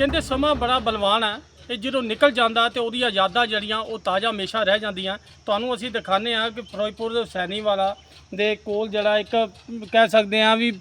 ਕਹਿੰਦੇ ਸਮਾਂ ਬੜਾ ਬਲਵਾਨ ਹੈ। ਤੇ ਜਦੋਂ ਨਿਕਲ ਜਾਂਦਾ ਤੇ ਉਹਦੀਆਂ ਯਾਦਾਂ ਜਿਹੜੀਆਂ, ਉਹ ਤਾਜ਼ਾ ਹਮੇਸ਼ਾ ਰਹਿ ਜਾਂਦੀਆਂ। ਤੁਹਾਨੂੰ ਅਸੀਂ ਦਿਖਾਣੇ ਆ ਕਿ ਫਿਰੋਜ਼ਪੁਰ ਦੇ ਸੈਣੀ ਵਾਲਾ ਦੇ ਕੋਲ ਜਿਹੜਾ ਇੱਕ ਕਹਿ ਸਕਦੇ ਆ ਵੀ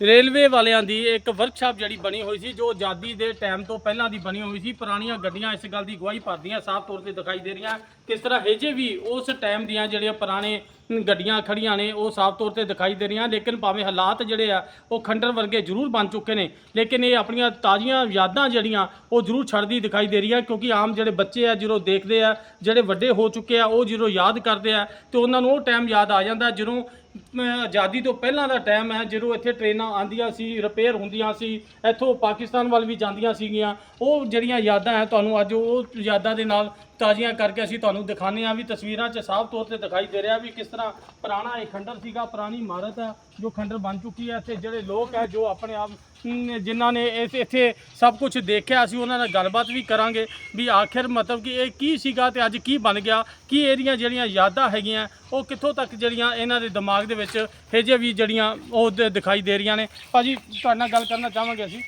ਰੇਲਵੇ ਵਾਲਿਆਂ ਦੀ ਇੱਕ ਵਰਕਸ਼ਾਪ ਜਿਹੜੀ ਬਣੀ ਹੋਈ ਸੀ, ਜੋ ਆਜ਼ਾਦੀ ਦੇ ਟਾਈਮ ਤੋਂ ਪਹਿਲਾਂ ਦੀ ਬਣੀ ਹੋਈ ਸੀ। ਪੁਰਾਣੀਆਂ ਗੱਡੀਆਂ ਇਸ ਗੱਲ ਦੀ ਗਵਾਹੀ ਭਰਦੀਆਂ, ਸਾਫ਼ ਤੌਰ ਤੇ ਦਿਖਾਈ ਦੇ ਰਹੀਆਂ। ਕਿਸ ਤਰ੍ਹਾਂ ਹਜੇ ਵੀ ਉਸ ਟਾਈਮ ਦੀਆਂ ਜਿਹੜੀਆਂ ਪੁਰਾਣੇ ਗੱਡੀਆਂ ਖੜੀਆਂ ਨੇ, ਉਹ ਸਾਫ਼ ਤੌਰ ਤੇ ਦਿਖਾਈ ਦੇ ਰਹੀਆਂ, ਲੇਕਿਨ ਭਾਵੇਂ ਹਾਲਾਤ ਜਿਹੜੇ ਆ, ਉਹ ਖੰਡਰ ਵਰਗੇ ਜ਼ਰੂਰ ਬਣ ਚੁੱਕੇ ਨੇ। ਲੇਕਿਨ ਇਹ ਆਪਣੀਆਂ ਤਾਜ਼ੀਆਂ ਯਾਦਾਂ ਜਿਹੜੀਆਂ, ਉਹ ਜ਼ਰੂਰ ਛੱਡਦੀ ਦਿਖਾਈ ਦੇ ਰਹੀਆਂ, ਕਿਉਂਕਿ ਆਮ ਜਿਹੜੇ ਬੱਚੇ ਆ, ਜਦੋਂ ਦੇਖਦੇ ਆ, ਜਿਹੜੇ ਵੱਡੇ ਹੋ ਚੁੱਕੇ ਆ, ਉਹ ਜਦੋਂ ਯਾਦ ਕਰਦੇ ਆ, ਤੇ ਉਹਨਾਂ ਨੂੰ ਉਹ ਟਾਈਮ ਯਾਦ ਆ ਜਾਂਦਾ, ਜਦੋਂ ਆਜ਼ਾਦੀ ਤੋਂ ਪਹਿਲਾਂ ਦਾ ਟਾਈਮ ਹੈ, ਜਦੋਂ ਇੱਥੇ ਟ੍ਰੇਨਾਂ ਆਂਦੀਆਂ ਸੀ ਰਿਪੇਅਰ ਹੁੰਦੀਆਂ ਸੀ, ਇੱਥੋਂ ਪਾਕਿਸਤਾਨ ਵੱਲ ਵੀ ਜਾਂਦੀਆਂ ਸੀਗੀਆਂ, ਉਹ ਜਿਹੜੀਆਂ ਯਾਦਾਂ ਹੈ, ਤੁਹਾਨੂੰ ਅੱਜ ਉਹ ਯਾਦਾਂ ਦੇ ਨਾਲ ਤਾਜ਼ੀਆਂ ਕਰਕੇ ਅਸੀਂ ਤੁਹਾਨੂੰ ਦਿਖਾਉਂਦੇ ਹਾਂ ਵੀ ਤਸਵੀਰਾਂ 'ਚ ਸਾਫ਼ ਤੌਰ ਤੇ ਦਿਖਾਈ ਦੇ ਰਿਹਾ ਵੀ ਕਿਸ ਤਰ੍ਹਾਂ ਪੁਰਾਣਾ ਇਹ ਖੰਡਰ ਸੀਗਾ, ਪੁਰਾਣੀ ਇਮਾਰਤ ਹੈ ਜੋ ਖੰਡਰ ਬਣ ਚੁੱਕੀ ਹੈ ਇੱਥੇ ਜਿਹੜੇ ਲੋਕ ਹੈ ਜੋ ਆਪਣੇ ਆਪ ਜਿਨ੍ਹਾਂ ਨੇ ਇਸ ਇੱਥੇ ਸਭ ਕੁਝ ਦੇਖਿਆ, ਅਸੀਂ ਉਹਨਾਂ ਨਾਲ ਗੱਲਬਾਤ ਵੀ ਕਰਾਂਗੇ ਵੀ ਆਖਿਰ ਮਤਲਬ ਕਿ ਇਹ ਕੀ ਸੀਗਾ ਤੇ ਅੱਜ ਕੀ ਬਣ ਗਿਆ, ਕੀ ਇਹਦੀਆਂ ਜਿਹੜੀਆਂ ਯਾਦਾਂ ਹੈਗੀਆਂ, ਉਹ ਕਿੱਥੋਂ ਤੱਕ ਜਿਹੜੀਆਂ ਇਹਨਾਂ ਦੇ ਦਿਮਾਗ ਦੇ ਵਿੱਚ ਹਜੇ ਵੀ ਜਿਹੜੀਆਂ ਉਹ ਦ- ਦਿਖਾਈ ਦੇ ਰਹੀਆਂ ਨੇ। ਭਾਜੀ, ਤੁਹਾਡੇ ਨਾਲ ਗੱਲ ਕਰਨਾ ਚਾਹਾਂਗੇ ਅਸੀਂ?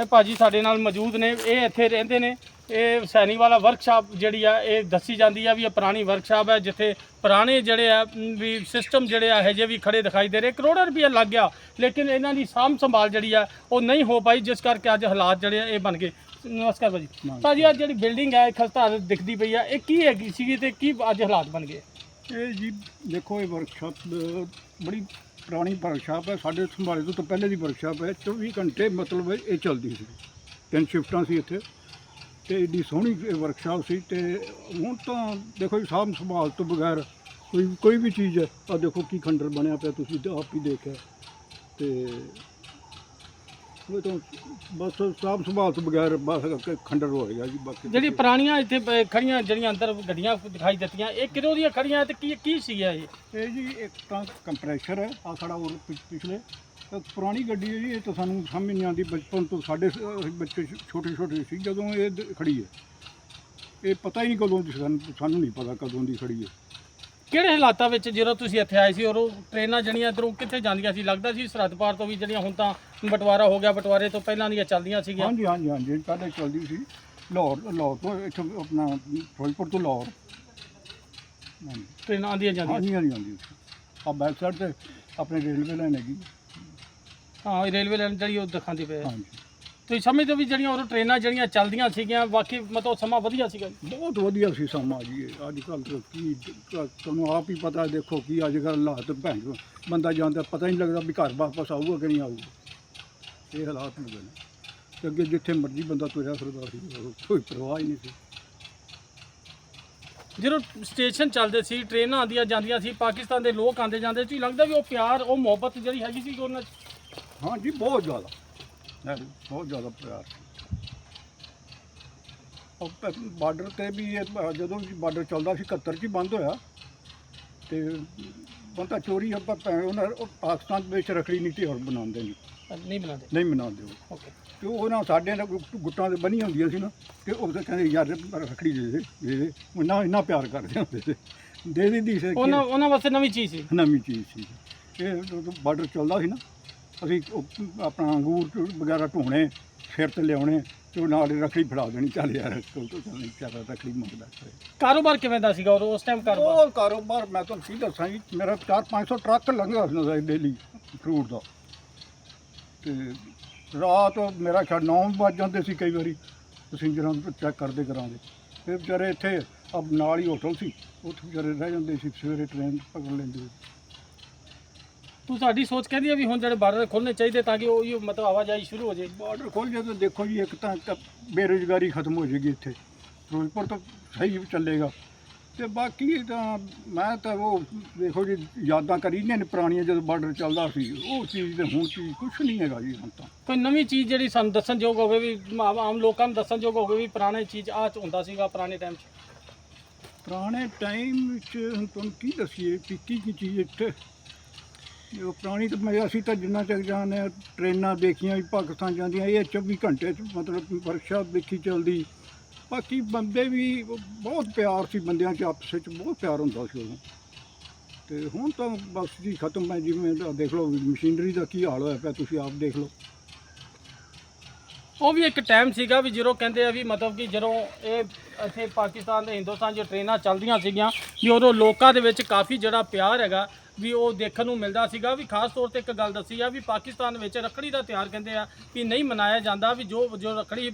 ਇਹ ਭਾਜੀ ਸਾਡੇ ਨਾਲ ਮੌਜੂਦ ਨੇ, ਇਹ ਇੱਥੇ ਰਹਿੰਦੇ ਨੇ। ਇਹ ਸੈਣੀ ਵਾਲਾ ਵਰਕਸ਼ਾਪ ਜਿਹੜੀ ਆ ਇਹ ਦੱਸੀ ਜਾਂਦੀ ਆ ਵੀ ਇਹ ਪੁਰਾਣੀ ਵਰਕਸ਼ਾਪ ਹੈ ਜਿੱਥੇ ਪੁਰਾਣੇ ਜਿਹੜੇ ਆ ਵੀ ਸਿਸਟਮ ਜਿਹੜੇ ਆ ਹਜੇ ਵੀ ਖੜੇ ਦਿਖਾਈ ਦੇ ਰਹੇ। ਕਰੋੜਾਂ ਰੁਪਏ ਲੱਗ ਗਿਆ ਲੇਕਿਨ ਇਹਨਾਂ ਦੀ ਸਾਂਭ ਸੰਭਾਲ ਜਿਹੜੀ ਆ ਉਹ ਨਹੀਂ ਹੋ ਪਾਈ ਜਿਸ ਕਰਕੇ ਅੱਜ ਹਾਲਾਤ ਜਿਹੜੇ ਆ ਇਹ ਬਣ ਗਏ। ਨਮਸਕਾਰ ਭਾਜੀ। ਭਾਜੀ ਆ ਜਿਹੜੀ ਬਿਲਡਿੰਗ ਹੈ ਖਸਤਾ ਦਿਖਦੀ ਪਈ ਆ ਇਹ ਕੀ ਹੈਗੀ ਸੀਗੀ ਤੇ ਕੀ ਅੱਜ ਹਾਲਾਤ ਬਣ ਗਏ? ਇਹ ਜੀ ਦੇਖੋ ਇਹ ਵਰਕਸ਼ਾਪ ਬੜੀ ਪੁਰਾਣੀ ਵਰਕਸ਼ਾਪ ਹੈ ਸਾਡੇ ਸੰਭਾਲੇ ਤਾਂ ਪਹਿਲੇ ਦੀ ਵਰਕਸ਼ਾਪ ਹੈ 24 ਘੰਟੇ ਮਤਲਬ ਇਹ ਚੱਲਦੀ ਸੀ। ਤਿੰਨ ਸ਼ਿਫਟਾਂ ਸੀ ਇੱਥੇ। ਤੇ ਏਡੀ ਸੋਹਣੀ ਵਰਕਸ਼ਾਪ ਸੀ ਤੇ ਹੁਣ ਤਾਂ ਦੇਖੋ ਜੀ ਸਾਂਭ ਸੰਭਾਲ ਤੋਂ ਬਗੈਰ ਕੋਈ ਕੋਈ ਵੀ ਚੀਜ਼ ਹੈ ਆ ਦੇਖੋ ਕੀ ਖੰਡਰ ਬਣਿਆ ਪਿਆ ਤੁਸੀਂ ਤਾਂ ਆਪ ਹੀ ਦੇਖਿਆ। ਤੇ ਉਹ ਤਾਂ ਬਸ ਸਾਂਭ ਸੰਭਾਲ ਤੋਂ ਬਗੈਰ ਬਸ ਖੰਡਰ ਹੋ ਗਿਆ ਜੀ ਬਾਕੀ ਜਿਹੜੀ ਪੁਰਾਣੀਆਂ ਇੱਥੇ ਪ- ਖੜੀਆਂ ਜਿਹੜੀਆਂ ਅੰਦਰ ਗੱਡੀਆਂ ਦਿਖਾਈ ਦਿੱਤੀਆਂ ਇਹ ਕਿਹਦੋਂ ਦੀਆਂ ਖੜੀਆਂ ਤੇ ਕੀ ਕੀ ਸੀਗਾ ਇਹ? ਇਹ ਜੀ ਇੱਕ ਤਾਂ ਕੰਪਰੈਸ਼ਰ ਹੈ ਆ ਸਾਡਾ ਉਹ ਪਿਛਲੇ। ਤਾਂ ਪੁਰਾਣੀ ਗੱਡੀ ਹੈ ਜੀ ਇਹ ਤਾਂ ਸਾਨੂੰ ਸਮਝ ਨਹੀਂ ਆਉਂਦੀ ਬਚਪਨ ਤੋਂ ਸਾਡੇ ਸ- ਬੱਚੇ ਛੋਟੇ ਛੋਟੇ ਸੀ ਜਦੋਂ ਇਹ ਦ- ਖੜੀ ਹੈ। ਇਹ ਪਤਾ ਹੀ ਨਹੀਂ ਕਦੋਂ ਦੀ ਸਾਨੂੰ ਸਾਨੂੰ ਨਹੀਂ ਪਤਾ ਕਦੋਂ ਦੀ ਖੜੀ ਹੈ। ਕਿਹੜੇ ਹਾਲਾਤਾਂ ਵਿੱਚ ਜਦੋਂ ਤੁਸੀਂ ਇੱਥੇ ਆਏ ਸੀ ਔਰ ਉਹ ਟ੍ਰੇਨਾਂ ਜਿਹੜੀਆਂ ਇੱਧਰੋਂ ਕਿੱਥੇ ਜਾਂਦੀਆਂ ਸੀ? ਲੱਗਦਾ ਸੀ ਸਰਹੱਦ ਪਾਰ ਤੋਂ ਵੀ ਜਿਹੜੀਆਂ ਹੁਣ ਤਾਂ ਬਟਵਾਰਾ ਹੋ ਗਿਆ ਬਟਵਾਰੇ ਤੋਂ ਪਹਿਲਾਂ ਦੀਆਂ ਚੱਲਦੀਆਂ ਸੀਗੀਆਂ। ਹਾਂਜੀ ਹਾਂਜੀ ਹਾਂਜੀ ਪਹਿਲੇ ਚੱਲਦੀ ਸੀ। ਲਾਹੌਰ ਲਾਹੌਰ ਤੋਂ ਇੱਥੋਂ ਆਪਣਾ ਫਿਰੋਜ਼ਪੁਰ ਤੋਂ ਲਾਹੌਰ। ਹਾਂਜੀ। ਟ੍ਰੇਨਾਂ ਆਉਂਦੀਆਂ ਜਾਂਦੀਆਂ। ਹਾਂਜੀ ਹਾਂਜੀ ਹਾਂਜੀ। ਆ ਬੈਕ ਸਾਈਡ ਤੇ ਆਪਣੇ ਰੇਲਵੇ ਲਾਈਨ ਹੈਗੀ। ਹਾਂ ਇਹ ਰੇਲਵੇ ਲਾਈਨ ਜਿਹੜੀ ਉਹ ਦਿਖਾਉਂਦੀ ਪਈ ਹੈ। ਹਾਂਜੀ ਤੁਸੀਂ ਸਮਝਦੇ ਹੋ ਵੀ ਜਿਹੜੀਆਂ ਉਹ ਟ੍ਰੇਨਾਂ ਜਿਹੜੀਆਂ ਚੱਲਦੀਆਂ ਸੀਗੀਆਂ ਵਾਕਈ ਮਤਲਬ ਸਮਾਂ ਵਧੀਆ ਸੀਗਾ ਜੀ। ਬਹੁਤ ਵਧੀਆ ਸੀ ਸਮਾਂ ਜੀ ਇਹ। ਅੱਜ ਕੱਲ੍ਹ ਤਾਂ ਕੀ ਤੁਹਾਨੂੰ ਆਪ ਹੀ ਪਤਾ ਹੈ, ਦੇਖੋ ਕੀ ਅੱਜ ਕੱਲ੍ਹ ਹਾਲਾਤ ਭੈਣ। ਬੰਦਾ ਜਾਂਦਾ ਪਤਾ ਹੀ ਨਹੀਂ ਲੱਗਦਾ ਵੀ ਘਰ ਵਾਪਸ ਆਊਗਾ ਕਿ ਨਹੀਂ ਆਊਗਾ ਇਹ ਹਾਲਾਤ ਹੋ ਗਏ ਨੇ ਤੇ ਅੱਗੇ ਜਿੱਥੇ ਮਰਜ਼ੀ ਬੰਦਾ ਤੁਰਿਆ ਫਿਰਦਾ ਸੀ ਉਹ ਕੋਈ ਪਰਵਾਹ ਹੀ ਨਹੀਂ ਸੀ ਜਦੋਂ ਸਟੇਸ਼ਨ ਚੱਲਦੇ ਸੀ ਟ੍ਰੇਨਾਂ ਆਉਂਦੀਆਂ ਜਾਂਦੀਆਂ ਸੀ ਪਾਕਿਸਤਾਨ ਦੇ ਲੋਕ ਆਉਂਦੇ ਜਾਂਦੇ ਸੀ ਲੱਗਦਾ ਵੀ ਉਹ ਪਿਆਰ ਉਹ ਮੁਹੱਬਤ ਜਿਹੜੀ ਹੈਗੀ ਸੀ ਉਹਨਾਂ 'ਚ ਹਾਂ ਜੀ ਬਹੁਤ ਜ਼ਿਆਦਾ। ਹੈ, ਬਹੁਤ ਜ਼ਿਆਦਾ ਪਿਆਰ। ਸੀ ਉਹ ਬਾਰਡਰ ਤੇ ਵੀ ਇਹ ਜਦੋਂ ਵੀ ਬਾਰਡਰ ਚੱਲਦਾ ਸੀ 71 ਚ ਹੀ ਬੰਦ ਹੋਇਆ। ਤੇ ਬੰਦਾ ਚੋਰੀ ਆਪਾਂ ਉਹਨਾਂ ਉਹ ਪਾਕਿਸਤਾਨ ਦੇ ਵਿੱਚ ਰਖੜੀ ਨੀਤੀ ਹੋਰ ਬਣਾਉਂਦੇ ਨੇ। ਨਹੀਂ ਬਣਾਉਂਦੇ? ਨਹੀਂ ਮਨਾਉਂਦੇ ਉਹ। ਓਕੇ। ਤੇ ਉਹ ਨਾ ਸਾਡੇ ਨਾਲ ਗੁੱਟਾਂ ਦੇ ਬੰਨੀਆਂ ਹੁੰਦੀਆਂ ਸੀ ਨਾ ਤੇ ਉਹ ਤਾਂ ਕਹਿੰਦੇ ਯਾਰ ਰਖੜੀ ਦੇ ਦੇ ਦੇ ਦੇ। ਇੰਨਾ ਪਿਆਰ ਕਰਦੇ ਹੁੰਦੇ ਸੀ। ਦੇ ਦਿੰਦੀ ਸੀ ਕਿ ਉਹਨਾਂ ਉਹਨਾਂ ਵਾਸਤੇ ਨਵੀਂ ਚੀਜ਼ ਸੀ। ਨਵੀਂ ਚੀਜ਼ ਸੀ। ਇਹ ਬਾਰਡਰ ਚੱਲਦਾ ਸੀ ਨਾ ਅਸੀਂ ਉਹ ਆਪਣਾ ਅੰਗੂਰ ਵਗੈਰਾ ਢੋਣੇ ਸਿਰ ਤੇ ਲਿਆਉਣੇ ਤੇ ਉਹ ਨਾਲ ਹੀ ਰੱਖੜੀ ਫੜਾ ਦੇਣੀ ਚੱਲ ਯਾਰ ਕੋਲ ਤੋਂ ਚੱਲ ਚੱਲ ਰੱਖੜੀ ਮੰਗਦਾ ਸੀ ਕਾਰੋਬਾਰ ਕਿਵੇਂ ਦਾ ਸੀਗਾ ਉਦੋਂ ਉਸ ਟਾਈਮ ਕਾਰੋਬਾਰ? ਉਹ ਕਾਰੋਬਾਰ ਮੈਂ ਤੁਹਾਨੂੰ ਕੀ ਦੱਸਾਂ ਜੀ ਮੇਰਾ 4-500 ਟਰੱਕ ਲੰਘਦਾ ਸੀ ਡੇਲੀ ਫਰੂਟ ਦਾ। ਤੇ ਰਾਤ ਮੇਰਾ ਖਿਆਲ 9 ਵੱਜ ਜਾਂਦੇ ਸੀ ਕਈ ਵਾਰੀ ਪੈਸੰਜਰਾਂ ਨੂੰ ਚੈੱਕ ਕਰਦੇ ਕਰਾਂਗੇ। ਫਿਰ ਵਿਚਾਰੇ ਇੱਥੇ ਅਬ ਨਾਲ ਹੀ ਹੋਟਲ ਸੀ ਉੱਥੇ ਵਿਚਾਰੇ ਰਹਿ ਜਾਂਦੇ ਸੀ ਸਵੇਰੇ ਟ੍ਰੇਨ ਪਕੜ ਲੈਂਦੇ ਸੀ। ਤੂੰ ਸਾਡੀ ਸੋਚ ਕਹਿੰਦੀ ਹੈ ਵੀ ਹੁਣ ਜਿਹੜੇ ਬਾਰਡਰ ਖੋਲਣੇ ਚਾਹੀਦੇ ਤਾਂ ਕਿ ਉਹ ਹੀ ਮਤਲਬ ਆਵਾਜਾਈ ਸ਼ੁਰੂ ਹੋ ਜਾਏ। ਬਾਰਡਰ ਖੋਲ ਜੇ ਤਾਂ ਦੇਖੋ ਜੀ ਇੱਕ ਤਾਂ ਬੇਰੁਜ਼ਗਾਰੀ ਖਤਮ ਹੋ ਜਾਏਗੀ ਇੱਥੇ। ਫਿਰੋਜ਼ਪੁਰ ਤਾਂ ਸਹੀ ਚੱਲੇਗਾ। ਤੇ ਬਾਕੀ ਤਾਂ ਮੈਂ ਤਾਂ ਉਹ ਦੇਖੋ ਜੀ ਯਾਦਾਂ ਕਰੀ ਨੇ ਪੁਰਾਣੀਆਂ ਜਦੋਂ ਬਾਰਡਰ ਚੱਲਦਾ ਸੀ ਉਹ ਚੀਜ਼ ਤੇ ਹੁਣ ਚੀਜ਼ ਕੁਝ ਨਹੀਂ ਹੈਗਾ ਜੀ ਹੁਣ ਤਾਂ। ਕੋਈ ਨਵੀਂ ਚੀਜ਼ ਜਿਹੜੀ ਸਾਨੂੰ ਦੱਸਣਯੋਗ ਹੋਵੇ ਵੀ ਆਮ ਆਮ ਲੋਕਾਂ ਨੂੰ ਦੱਸਣਯੋਗ ਹੋਵੇ ਵੀ ਪੁਰਾਣੇ ਚੀਜ਼ ਆਹ ਚ ਹੁੰਦਾ ਸੀਗਾ ਪੁਰਾਣੇ ਟਾਈਮ 'ਚ। ਪੁਰਾਣੇ ਟਾਈਮ ਵਿੱਚ ਹੁਣ ਤੁਹਾਨੂੰ ਕੀ ਦੱਸੀਏ ਕਿ ਕੀ ਕੀ ਚੀਜ਼ ਇੱਥੇ ਉਹ ਪੁਰਾਣੀ ਤਾਂ ਮੈਂ ਅਸੀਂ ਤਾਂ ਜਿੰਨਾ ਚੱਕ ਜਾਣੇ ਟ੍ਰੇਨਾਂ ਦੇਖੀਆਂ ਵੀ ਪਾਕਿਸਤਾਨ ਜਾਂਦੀਆਂ, ਇਹ 24 ਘੰਟੇ 'ਚ ਮਤਲਬ ਵਰਸ਼ਾ ਦੇਖੀ ਚੱਲਦੀ। ਬਾਕੀ ਬੰਦੇ ਵੀ ਬਹੁਤ ਪਿਆਰ ਸੀ ਬੰਦਿਆਂ 'ਚ, ਆਪਸ ਵਿੱਚ ਬਹੁਤ ਪਿਆਰ ਹੁੰਦਾ ਸੀ ਉਦੋਂ। ਤੇ ਹੁਣ ਤਾਂ ਬਸ ਜੀ ਖਤਮ ਹੈ, ਜਿਵੇਂ ਆਹ ਦੇਖ ਲਓ, ਮਸ਼ੀਨਰੀ ਦਾ ਕੀ ਹਾਲ ਹੋਇਆ ਪਿਆ, ਤੁਸੀਂ ਆਪ ਦੇਖ ਲਓ। ਉਹ ਵੀ ਇੱਕ ਟਾਈਮ ਸੀਗਾ ਵੀ ਜਦੋਂ ਕਹਿੰਦੇ ਆ ਵੀ ਮਤਲਬ ਕਿ ਜਦੋਂ ਇਹ ਇੱਥੇ ਪਾਕਿਸਤਾਨ ਤੇ ਹਿੰਦੁਸਤਾਨ 'ਚ ਟ੍ਰੇਨਾਂ ਚੱਲਦੀਆਂ ਸੀਗੀਆਂ, ਵੀ ਉਦੋਂ ਲੋਕਾਂ ਦੇ ਵਿੱਚ ਕਾਫੀ ਜਿਹੜਾ ਪਿਆਰ ਹੈਗਾ ਵੀ ਉਹ ਦੇਖਣ ਨੂੰ ਮਿਲਦਾ ਸੀਗਾ ਵੀ ਖਾਸ ਤੌਰ ਤੇ ਇੱਕ ਗੱਲ ਦੱਸੀ ਆ ਵੀ ਪਾਕਿਸਤਾਨ ਵਿੱਚ ਰੱਖੜੀ ਦਾ ਤਿਉਹਾਰ ਕਹਿੰਦੇ ਆ ਵੀ ਨਹੀਂ ਮਨਾਇਆ ਜਾਂਦਾ ਵੀ ਜੋ ਜੋ ਰੱਖੜੀ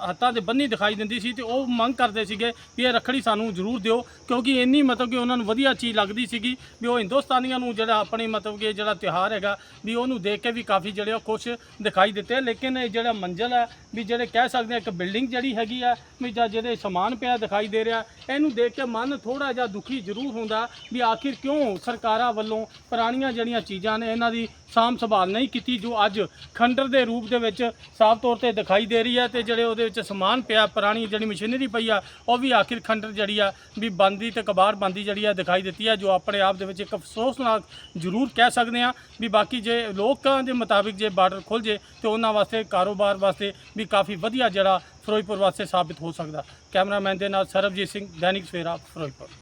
ਹੱਥਾਂ ਦੇ ਬੰਨੀ ਦਿਖਾਈ ਦਿੰਦੀ ਸੀ ਤੇ ਉਹ ਮੰਗ ਕਰਦੇ ਸੀਗੇ ਵੀ ਇਹ ਰੱਖੜੀ ਸਾਨੂੰ ਜ਼ਰੂਰ ਦਿਓ ਕਿਉਂਕਿ ਇੰਨੀ ਮਤਲਬ ਕਿ ਉਹਨਾਂ ਨੂੰ ਵਧੀਆ ਚੀਜ਼ ਲੱਗਦੀ ਸੀਗੀ ਵੀ ਉਹ ਹਿੰਦੁਸਤਾਨੀਆਂ ਨੂੰ ਜਿਹੜਾ ਆਪਣੇ ਮਤਲਬ ਕਿ ਜਿਹੜਾ ਤਿਉਹਾਰ ਹੈਗਾ ਵੀ ਉਹਨੂੰ ਦੇਖ ਕੇ ਵੀ ਕਾਫੀ ਜਿਹੜੇ ਉਹ ਖੁਸ਼ ਦਿਖਾਈ ਦਿੱਤੇ ਲੇਕਿਨ ਇਹ ਜਿਹੜਾ ਮੰਜ਼ਲ ਹੈ ਵੀ ਜਿਹੜੇ ਕਹਿ ਸਕਦੇ ਆ ਇੱਕ ਬਿਲਡਿੰਗ ਜਿਹੜੀ ਹੈਗੀ ਆ ਵੀ ਜਾਂ ਜਿਹੜੇ ਸਮਾਨ ਪਿਆ ਦਿਖਾਈ ਦੇ ਰਿਹਾ, ਇਹਨੂੰ ਦੇਖ ਕੇ ਮਨ ਥੋੜਾ ਜਿਹਾ ਦੁਖੀ ਜ਼ਰੂਰ ਹੁੰਦਾ ਵੀ ਆਖਿਰ ਕਿਉਂ ਸਰ ਸਰਕਾਰਾਂ ਵੱਲੋਂ ਪੁਰਾਣੀਆਂ ਜਿਹੜੀਆਂ ਚੀਜ਼ਾਂ ਨੇ, ਇਹਨਾਂ ਦੀ ਸਾਂਭ ਸੰਭਾਲ ਨਹੀਂ ਕੀਤੀ, ਜੋ ਅੱਜ ਖੰਡਰ ਦੇ ਰੂਪ ਦੇ ਵਿੱਚ ਸਾਫ਼ ਤੌਰ ਤੇ ਦਿਖਾਈ ਦੇ ਰਹੀ ਹੈ ਤੇ ਜਿਹੜੇ ਉਹਦੇ ਵਿੱਚ ਸਮਾਨ ਪਿਆ, ਪੁਰਾਣੀ ਜਿਹੜੀ ਮਸ਼ੀਨਰੀ ਪਈ ਆ, ਉਹ ਵੀ ਆਖਿਰ ਖੰਡਰ ਜਿਹੜੀ ਆ, ਵੀ ਬੰਦੀ ਤੇ ਕਬਾੜ ਬੰਦੀ ਜਿਹੜੀ ਆ ਦਿਖਾਈ ਦਿੱਤੀ ਆ, ਜੋ ਆਪਣੇ ਆਪ ਦੇ ਵਿੱਚ ਇੱਕ ਅਫਸੋਸਨਾਕ ਜ਼ਰੂਰ ਕਹਿ ਸਕਦੇ ਆ ਵੀ ਬਾਕੀ ਜੇ ਲੋਕਾਂ ਦੇ ਮੁਤਾਬਿਕ ਜੇ ਬਾਰਡਰ ਖੁੱਲ ਜੇ ਤੇ ਉਹਨਾਂ ਵਾਸਤੇ, ਕਾਰੋਬਾਰ ਵਾਸਤੇ ਵੀ ਕਾਫੀ ਵਧੀਆ ਜਿਹੜਾ ਫਿਰੋਜ਼ਪੁਰ ਵਾਸਤੇ ਸਾਬਿਤ ਹੋ ਸਕਦਾ। ਕੈਮਰਾਮੈਨ ਦੇ ਨਾਲ ਸਰਬਜੀਤ ਸਿੰਘ, ਦੈਨਿਕ ਸਵੇਰਾ ਫਿਰੋਜ਼ਪੁਰ।